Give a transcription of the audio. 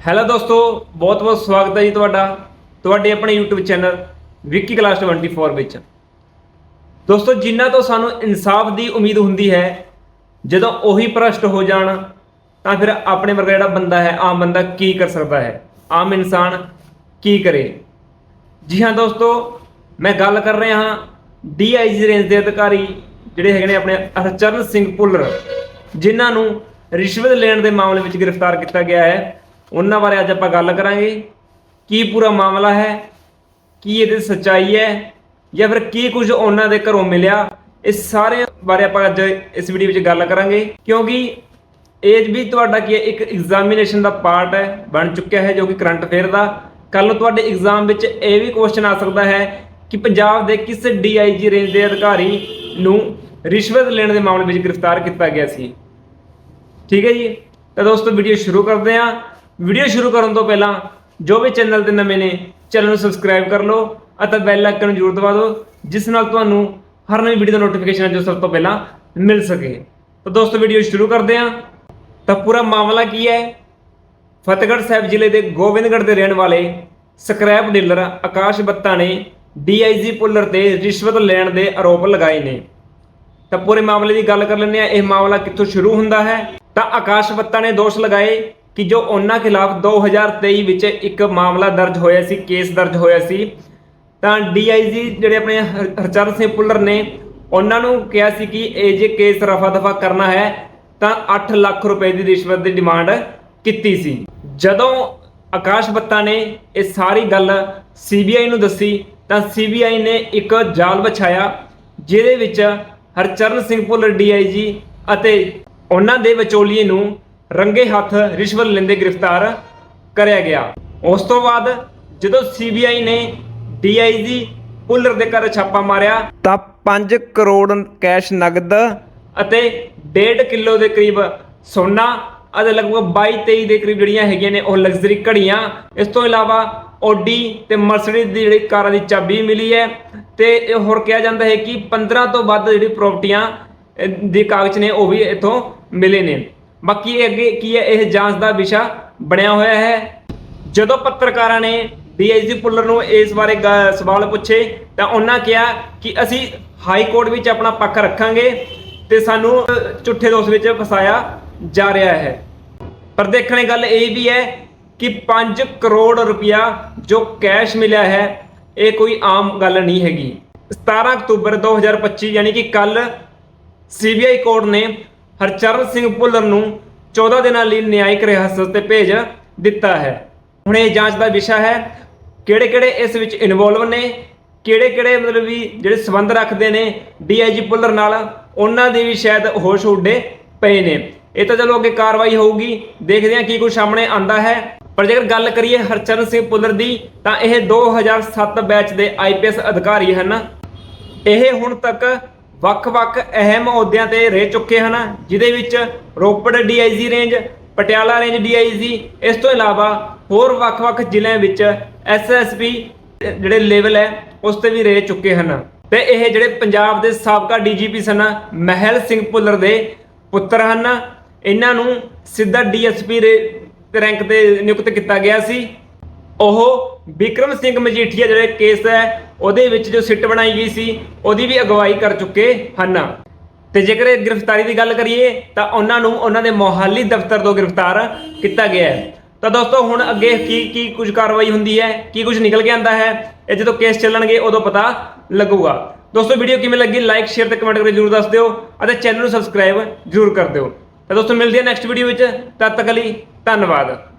Hello ਦੋਸਤੋ, ਬਹੁਤ ਬਹੁਤ ਸਵਾਗਤ ਹੈ ਜੀ ਤੁਹਾਡਾ, ਤੁਹਾਡੇ ਆਪਣੇ YouTube ਚੈਨਲ ਵਿੱਕੀ ਕਲਾਸ 24 ਵਿੱਚ। ਦੋਸਤੋ ਜਿਨ੍ਹਾਂ ਤੋਂ ਸਾਨੂੰ ਇਨਸਾਫ ਦੀ ਉਮੀਦ ਹੁੰਦੀ ਹੈ, ਜਦੋਂ ਉਹੀ ਭ੍ਰਸ਼ਟ ਹੋ ਜਾਣ, ਤਾਂ ਫਿਰ ਆਪਣੇ ਵਰਗਾ ਜਿਹੜਾ ਬੰਦਾ ਹੈ, ਆਮ ਬੰਦਾ ਕੀ ਕਰ ਸਕਦਾ ਹੈ? ਆਮ ਇਨਸਾਨ ਕੀ ਕਰੇ? ਜੀ ਹਾਂ ਦੋਸਤੋ, ਮੈਂ ਗੱਲ ਕਰ ਰਿਹਾ ਹਾਂ ਡੀਆਈਜੀ ਰੇਂਜ ਦੇ ਅਧਿਕਾਰੀ, ਜਿਹੜੇ ਹੈਗੇ ਨੇ ਆਪਣੇ ਹਰਚਰਨ ਸਿੰਘ ਭੁੱਲਰ, ਜਿਨ੍ਹਾਂ ਨੂੰ ਰਿਸ਼ਵਤ ਲੈਣ ਦੇ ਮਾਮਲੇ ਵਿੱਚ ਗ੍ਰਿਫਤਾਰ ਕੀਤਾ ਗਿਆ ਹੈ। ਉਹਨਾਂ ਬਾਰੇ ਅੱਜ ਆਪਾਂ ਗੱਲ ਕਰਾਂਗੇ ਕੀ ਪੂਰਾ ਮਾਮਲਾ ਹੈ? ਕੀ ਇਹਦੇ ਸੱਚਾਈ ਹੈ? ਜਾਂ ਫਿਰ ਕੀ ਕੁਝ ਉਹਨਾਂ ਦੇ ਘਰੋਂ ਮਿਲਿਆ? ਇਸ ਸਾਰੇ ਬਾਰੇ ਆਪਾਂ ਅੱਜ ਇਸ ਵੀਡੀਓ ਵਿੱਚ ਗੱਲ ਕਰਾਂਗੇ। ਕਿਉਂਕਿ ਇਹ ਵੀ ਤੁਹਾਡਾ ਕੀ ਹੈ? ਇੱਕ ਐਗਜ਼ਾਮੀਨੇਸ਼ਨ ਦਾ ਪਾਰਟ ਹੈ, ਬਣ ਚੁੱਕਿਆ ਹੈ ਜੋ ਕਿ ਕਰੰਟ ਅਫੇਅਰ ਦਾ। ਕੱਲ ਨੂੰ ਤੁਹਾਡੇ ਐਗਜ਼ਾਮ ਵਿੱਚ ਇਹ ਵੀ ਕੁਐਸਚਨ ਆ ਸਕਦਾ ਹੈ ਕਿ ਪੰਜਾਬ ਦੇ ਕਿਸ ਡੀਆਈਜੀ ਰੇਂਜ ਦੇ ਅਧਿਕਾਰੀ ਨੂੰ ਰਿਸ਼ਵਤ ਲੈਣ ਦੇ ਮਾਮਲੇ ਵਿੱਚ ਗ੍ਰਿਫਤਾਰ ਕੀਤਾ ਗਿਆ ਸੀ। ਠੀਕ ਹੈ ਜੀ? ਤਾਂ ਦੋਸਤੋ ਵੀਡੀਓ ਸ਼ੁਰੂ ਕਰਦੇ ਹਾਂ। ਵੀਡੀਓ ਸ਼ੁਰੂ ਕਰਨ ਤੋਂ ਪਹਿਲਾਂ ਜੋ ਵੀ ਚੈਨਲ ਤੇ ਨਵੇਂ ਨੇ, ਚੈਨਲ ਨੂੰ ਸਬਸਕ੍ਰਾਈਬ ਕਰ ਲਓ ਅਤੇ ਬੈਲ ਆਈਕਨ ਨੂੰ ਜ਼ਰੂਰ ਦਬਾ ਦਿਓ, ਜਿਸ ਨਾਲ ਤੁਹਾਨੂੰ ਹਰ ਨਵੀਂ ਵੀਡੀਓ ਦਾ ਨੋਟੀਫਿਕੇਸ਼ਨ ਜੋ ਸਭ ਤੋਂ ਪਹਿਲਾਂ ਮਿਲ ਸਕੇ। ਤਾਂ ਦੋਸਤੋ ਵੀਡੀਓ ਸ਼ੁਰੂ ਕਰਦੇ ਹਾਂ। ਤਾਂ ਪੂਰਾ ਮਾਮਲਾ ਕੀ ਹੈ? ਫਤਿਹਗੜ੍ਹ ਸਾਹਿਬ ਜ਼ਿਲ੍ਹੇ ਦੇ ਗੋਬਿੰਦਗੜ੍ਹ ਦੇ ਰਹਿਣ ਵਾਲੇ ਸਕ੍ਰੈਪ ਡੀਲਰ ਆਕਾਸ਼ ਬੱਤਾ ਨੇ ਡੀਆਈਜੀ ਪੁੱਲਰ ਤੇ ਰਿਸ਼ਵਤ ਲੈਣ ਦੇ ਆਰੋਪ ਲਗਾਏ ਨੇ। ਤਾਂ ਪੂਰੇ ਮਾਮਲੇ ਦੀ ਗੱਲ ਕਰ ਲੈਂਦੇ ਆ ਇਹ ਮਾਮਲਾ ਕਿੱਥੋਂ ਸ਼ੁਰੂ ਹੁੰਦਾ ਹੈ? ਤਾਂ ਆਕਾਸ਼ ਬੱਤਾ ਨੇ ਦੋਸ਼ ਲਗਾਏ ਕਿ ਜੋ ਉਹਨਾਂ ਖਿਲਾਫ 2023 ਵਿੱਚ ਇੱਕ ਮਾਮਲਾ ਦਰਜ ਹੋਇਆ ਸੀ, ਕੇਸ ਦਰਜ ਹੋਇਆ ਸੀ, ਤਾਂ ਡੀਆਈਜੀ ਜਿਹੜੇ ਆਪਣੇ ਹਰ- ਹਰਚਰਨ ਸਿੰਘ ਪੁੱਲਰ ਨੇ ਉਹਨਾਂ ਨੂੰ ਕਿਹਾ ਸੀ ਕਿ ਇਹ ਜੇ ਕੇਸ ਰਫਾ ਦਫਾ ਕਰਨਾ ਹੈ, ਤਾਂ 8 ਲੱਖ ਰੁਪਏ ਦੀ ਰਿਸ਼ਵਤ ਦੀ ਡਿਮਾਂਡ ਕੀਤੀ ਸੀ। ਜਦੋਂ ਆਕਾਸ਼ ਬੱਤਾ ਨੇ ਇਹ ਸਾਰੀ ਗੱਲ ਸੀਬੀਆਈ ਨੂੰ ਦੱਸੀ, ਤਾਂ ਸੀਬੀਆਈ ਨੇ ਇੱਕ ਜਾਲ ਵਿਛਾਇਆ, ਜਿਹਦੇ ਵਿੱਚ ਹਰਚਰਨ ਸਿੰਘ ਭੁੱਲਰ ਡੀਆਈਜੀ ਅਤੇ ਉਹਨਾਂ ਦੇ ਵਿਚੋਲੀਏ ਨੂੰ ਰੰਗੇ ਹੱਥ ਰਿਸ਼ਵਤ ਲੈਂਦੇ ਗ੍ਰਿਫਤਾਰ ਕਰਿਆ ਗਿਆ। ਉਸ ਤੋਂ ਬਾਅਦ ਜਦੋਂ ਸੀਬੀਆਈ ਨੇ ਡੀਆਈਜੀ ਭੁੱਲਰ ਦੇ ਘਰ ਛਾਪਾ ਮਾਰਿਆ ਤਾਂ 5 ਕਰੋੜ ਕੈਸ਼ ਨਗਦ ਅਤੇ 1.5 ਕਿਲੋ ਦੇ ਕਰੀਬ ਸੋਨਾ ਅਤੇ ਲਗਭਗ 22 23 ਦੇ ਕਰੀਬ ਜਿਹੜੀਆਂ ਹੈਗੀਆਂ ਨੇ ਉਹ ਲਗਜ਼ਰੀ ਘੜੀਆਂ। ਇਸ ਤੋਂ ਇਲਾਵਾ ਓਡੀ ਤੇ ਮਰਸੀਡੀਜ਼ ਦੀ ਜਿਹੜੀ ਕਾਰਾਂ ਦੀ ਚਾਬੀ ਮਿਲੀ ਹੈ ਤੇ ਇਹ ਹੋਰ ਕਿਹਾ ਜਾਂਦਾ ਹੈ ਕਿ 15 ਤੋਂ ਵੱਧ ਜਿਹੜੀ ਪ੍ਰਾਪਰਟੀਆਂ ਦੇ ਕਾਗਜ਼ ਨੇ ਉਹ ਵੀ ਇਥੋਂ ਮਿਲੇ ਨੇ। ਬਾਕੀ ਇਹ ਅੱਗੇ ਕੀ ਹੈ ਇਹ ਜਾਂਚ ਦਾ ਵਿਸ਼ਾ ਬਣਿਆ ਹੋਇਆ ਹੈ। ਜਦੋਂ ਪੱਤਰਕਾਰਾਂ ਨੇ ਡੀਆਈਜੀ ਪੁੱਲਰ ਨੂੰ ਇਸ ਬਾਰੇ ਗ- ਸਵਾਲ ਪੁੱਛੇ ਤਾਂ ਉਹਨਾਂ ਕਿਹਾ ਕਿ ਅਸੀਂ ਹਾਈ ਕੋਰਟ ਵਿੱਚ ਆਪਣਾ ਪੱਖ ਰੱਖਾਂਗੇ ਤੇ ਸਾਨੂੰ ਅ, ਝੂਠੇ ਦੋਸ਼ ਵਿੱਚ ਫਸਾਇਆ ਜਾ ਰਿਹਾ ਹੈ। ਪਰ ਦੇਖਣ ਦੀ ਗੱਲ ਇਹ ਵੀ ਹੈ ਕਿ 5 ਕਰੋੜ ਰੁਪਇਆ ਜੋ ਕੈਸ਼ ਮਿਲਿਆ ਹੈ ਇਹ ਕੋਈ ਆਮ ਗੱਲ ਨਹੀਂ ਹੈਗੀ। 17 ਅਕਤੂਬਰ 2025 ਯਾਨੀ ਕਿ ਕੱਲ ਸੀਬੀਆਈ ਕੋਰਟ ਨੇ ਹਰਚਰਨ ਸਿੰਘ ਭੁੱਲਰ ਨੂੰ 14 ਦਿਨਾਂ ਲਈ ਨਿਆਇਕ ਹਿਰਾਸਤ ਤੇ ਭੇਜ ਦਿੱਤਾ ਹੈ। ਹੁਣ ਇਹ ਜਾਂਚ ਦਾ ਵਿਸ਼ਾ ਹੈ ਕਿਹੜੇ ਕਿਹੜੇ ਇਸ ਵਿੱਚ ਇਨਵੋਲਵ ਨੇ ਕਿਹੜੇ ਕਿਹੜੇ ਮਤਲਬ ਵੀ ਜਿਹੜੇ ਸਬੰਧ ਰੱਖਦੇ ਨੇ ਡੀਆਈਜੀ ਭੁੱਲਰ ਨਾਲ, ਉਹਨਾਂ ਦੇ ਵੀ ਸ਼ਾਇਦ ਹੋਸ਼ ਉੱਡੇ ਪਏ ਨੇ। ਇਹ ਤਾਂ ਚਲੋ ਅੱਗੇ ਕਾਰਵਾਈ ਹੋਊਗੀ, ਦੇਖਦੇ ਹਾਂ ਕੀ ਕੁਝ ਸਾਹਮਣੇ ਆਂਦਾ ਹੈ। ਪਰ ਜੇਕਰ ਗੱਲ ਕਰੀਏ ਹਰਚਰਨ ਸਿੰਘ ਭੁੱਲਰ ਦੀ, ਤਾਂ ਇਹ 2007 ਬੈਚ ਦੇ ਆਈਪੀਐਸ ਅਧਿਕਾਰੀ ਹਨ। ਇਹ ਹੁਣ ਤੱਕ ਵੱਖ-ਵੱਖ ਅਹਿਮ ਅਹੁਦਿਆਂ ਤੇ ਰਹਿ ਚੁੱਕੇ ਹਨ ਜਿਦੇ ਵਿੱਚ Ropar DIG range, Patiala range DIG ਇਸ ਤੋਂ ਇਲਾਵਾ ਹੋਰ ਵੱਖ-ਵੱਖ ਜ਼ਿਲ੍ਹਿਆਂ ਵਿੱਚ ਐਸਐਸਪੀ ਜਿਹੜੇ ਲੈਵਲ ਹੈ, ਉਸ ਤੇ ਵੀ ਰਹਿ ਚੁੱਕੇ ਹਨ। ਤੇ ਇਹ ਜਿਹੜੇ ਪੰਜਾਬ ਦੇ ਸਾਬਕਾ ਡੀਜੀਪੀ ਸਨ, ਮਹਿਲ ਸਿੰਘ ਭੁੱਲਰ ਦੇ ਪੁੱਤਰ ਹਨ। ਇਹਨਾਂ ਨੂੰ ਸਿੱਧਾ ਡੀਐਸਪੀ ਰੈਂਕ ਤੇ ਨਿਯੁਕਤ ਕੀਤਾ ਗਿਆ ਸੀ। ਉਹ ਵਿਕਰਮ ਸਿੰਘ ਮਜੀਠੀਆ ਜਿਹੜੇ ਕੇਸ ਹੈ ਉਹਦੇ ਵਿੱਚ ਜੋ ਸਿੱਟ ਬਣਾਈ ਗਈ ਸੀ, ਉਹਦੀ ਵੀ ਅਗਵਾਈ ਕਰ ਚੁੱਕੇ ਹਨ। ਤੇ ਜੇਕਰ ਗ੍ਰਿਫਤਾਰੀ ਦੀ ਗੱਲ ਕਰੀਏ, ਤਾਂ ਉਹਨਾਂ ਨੂੰ ਉਹਨਾਂ ਦੇ ਮੋਹਾਲੀ ਦਫ਼ਤਰ ਤੋਂ ਗ੍ਰਿਫਤਾਰ ਕੀਤਾ ਗਿਆ ਹੈ। ਤਾਂ ਦੋਸਤੋ, ਹੁਣ ਅੱਗੇ ਕੀ ਕੀ ਕੁਝ ਕਾਰਵਾਈ ਹੁੰਦੀ ਹੈ, ਕੀ ਕੁਝ ਨਿਕਲ ਕੇ ਆਂਦਾ ਹੈ, ਇਹ ਜਦੋਂ ਕੇਸ ਚੱਲਣਗੇ, ਉਦੋਂ ਪਤਾ ਲੱਗੂਗਾ। ਦੋਸਤੋ, ਵੀਡੀਓ ਕਿਵੇਂ ਲੱਗੀ ਲਾਈਕ ਸ਼ੇਅਰ ਤੇ ਕਮੈਂਟ ਕਰਕੇ ਜਰੂਰ ਦੱਸ ਦਿਓ ਅਤੇ ਚੈਨਲ ਨੂੰ ਸਬਸਕ੍ਰਾਈਬ ਜਰੂਰ ਕਰ ਦਿਓ। ਤਾਂ ਦੋਸਤੋ, ਮਿਲਦੇ ਹਾਂ ਨੈਕਸਟ ਵੀਡੀਓ ਵਿੱਚ, ਤਦ ਤੱਕ ਲਈ ਧੰਨਵਾਦ।